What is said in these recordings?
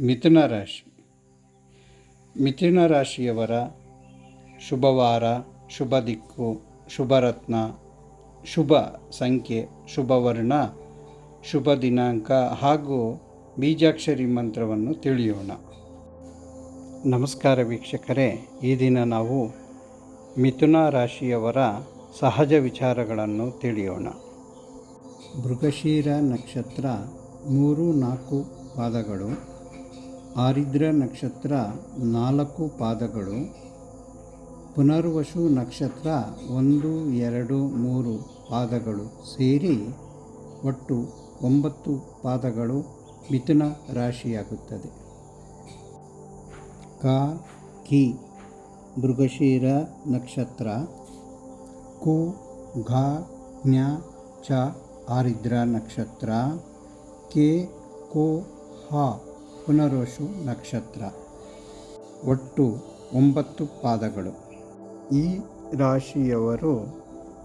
ಮಿಥುನ ರಾಶಿ. ಮಿಥುನ ರಾಶಿಯವರ ಶುಭವಾರ, ಶುಭ ದಿಕ್ಕು ಶುಭರತ್ನ ಶುಭ ಸಂಖ್ಯೆ ಶುಭವರ್ಣ ಶುಭ ದಿನಾಂಕ ಹಾಗೂ ಬೀಜಾಕ್ಷರಿ ಮಂತ್ರವನ್ನು ತಿಳಿಯೋಣ. ನಮಸ್ಕಾರ ವೀಕ್ಷಕರೇ, ಈ ದಿನ ನಾವು ಮಿಥುನ ರಾಶಿಯವರ ಸಹಜ ವಿಚಾರಗಳನ್ನು ತಿಳಿಯೋಣ. ಮೃಗಶೀರ ನಕ್ಷತ್ರ ಮೂರು ನಾಲ್ಕು ಪಾದಗಳು ಆರಿದ್ರ ನಕ್ಷತ್ರ ನಾಲ್ಕು ಪಾದಗಳು, ಪುನರ್ವಸು ನಕ್ಷತ್ರ ಒಂದು, ಎರಡು, ಮೂರು ಪಾದಗಳು ಸೇರಿ ಒಟ್ಟು ಒಂಬತ್ತು ಪಾದಗಳು ಮಿಥುನ ರಾಶಿಯಾಗುತ್ತದೆ. ಕ, ಕಿ, ಮೃಗಶೀರ ನಕ್ಷತ್ರ, ಕು, ಘ ಜ್ಞ ಚ, ಆರಿದ್ರ ನಕ್ಷತ್ರ, ಕೆ, ಕೋ, ಹ. ಪುನರ್ವಸು ನಕ್ಷತ್ರ. ಒಟ್ಟು ಒಂಬತ್ತು ಪಾದಗಳು. ಈ ರಾಶಿಯವರು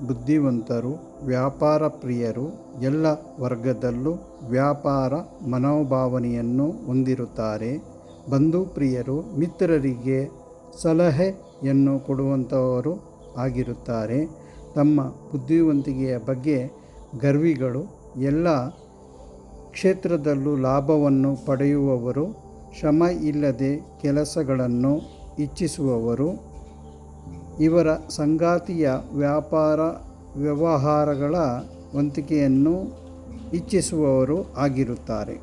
ಬುದ್ಧಿವಂತರು, ವ್ಯಾಪಾರ ಪ್ರಿಯರು, ಎಲ್ಲ ವರ್ಗದಲ್ಲೂ ವ್ಯಾಪಾರ ಮನೋಭಾವನೆಯನ್ನು ಹೊಂದಿರುತ್ತಾರೆ. ಬಂಧು ಪ್ರಿಯರು, ಮಿತ್ರರಿಗೆ ಸಲಹೆಯನ್ನು ಕೊಡುವಂಥವರು ಆಗಿರುತ್ತಾರೆ. ತಮ್ಮ ಬುದ್ಧಿವಂತಿಕೆಯ ಬಗ್ಗೆ ಗರ್ವಿಗಳು, ಎಲ್ಲ ಕ್ಷೇತ್ರದಲ್ಲೂ ಲಾಭವನ್ನು ಪಡೆಯುವವರು, ಶ್ರಮ ಇಲ್ಲದೆ ಕೆಲಸಗಳನ್ನು ಇಚ್ಛಿಸುವವರು, ಇವರ ಸಂಗಾತಿಯ ವ್ಯಾಪಾರ ವ್ಯವಹಾರಗಳ ವಂತಿಕೆಯನ್ನು ಇಚ್ಛಿಸುವವರು ಆಗಿರುತ್ತಾರೆ.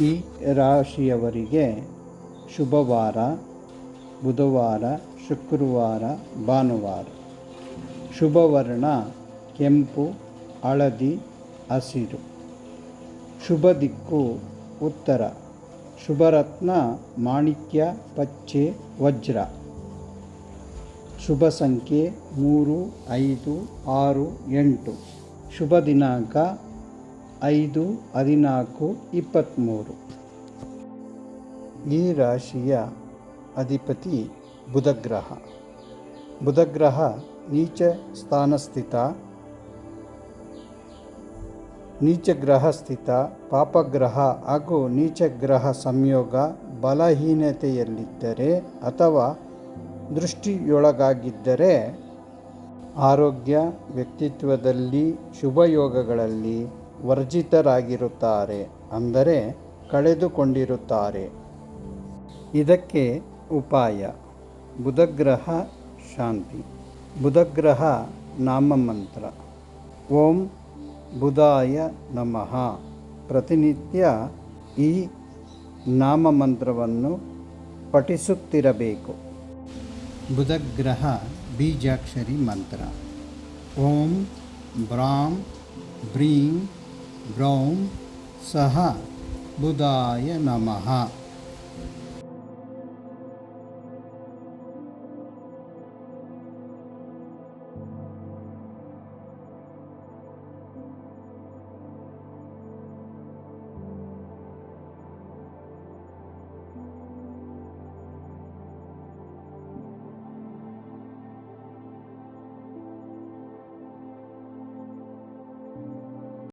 ಈ ರಾಶಿಯವರಿಗೆ ಶುಭವಾರ, ಬುಧವಾರ, ಶುಕ್ರವಾರ, ಭಾನುವಾರ. ಶುಭವರ್ಣ, ಕೆಂಪು, ಹಳದಿ ಹಸಿರು. ಶುಭ ದಿಕ್ಕು ಉತ್ತರ. ಶುಭರತ್ನ ಮಾಣಿಕ್ಯ ಪಚ್ಚೆ ವಜ್ರ. ಶುಭ ಸಂಖ್ಯೆ ಮೂರು, ಐದು, ಆರು, ಎಂಟು. ಶುಭ ದಿನಾಂಕ ಐದು, ಹದಿನಾಲ್ಕು, ಇಪ್ಪತ್ತ್ಮೂರು. ಈ ರಾಶಿಯ ಅಧಿಪತಿ ಬುಧಗ್ರಹ. ಬುಧಗ್ರಹ ನೀಚ ಸ್ಥಾನಸ್ಥಿತ ನೀಚಗ್ರಹ ಸ್ಥಿತ ಪಾಪಗ್ರಹ ಹಾಗೂ ನೀಚಗ್ರಹ ಸಂಯೋಗ ಬಲಹೀನತೆಯಲ್ಲಿದ್ದರೆ ಅಥವಾ ದೃಷ್ಟಿಯೊಳಗಾಗಿದ್ದರೆ ಆರೋಗ್ಯ, ವ್ಯಕ್ತಿತ್ವದಲ್ಲಿ ಶುಭಯೋಗಗಳಲ್ಲಿ ವರ್ಜಿತರಾಗಿರುತ್ತಾರೆ ಅಂದರೆ ಕಳೆದುಕೊಂಡಿರುತ್ತಾರೆ. ಇದಕ್ಕೆ ಉಪಾಯ, ಬುಧಗ್ರಹ ಶಾಂತಿ. ಬುಧಗ್ರಹ ನಾಮಮಂತ್ರ. ಓಂ ಬುಧಾಯ ನಮಃ. ಪ್ರತಿನಿತ್ಯ ಈ ನಾಮಮಂತ್ರವನ್ನು ಪಠಿಸುತ್ತಿರಬೇಕು. ಬುಧಗ್ರಹ ಬೀಜಾಕ್ಷರಿ ಮಂತ್ರ. ಓಂ ಬ್ರಾಂ ಬ್ರೀಂ ಬ್ರೌಂ ಸಹ ಬುಧಾಯ ನಮಃ.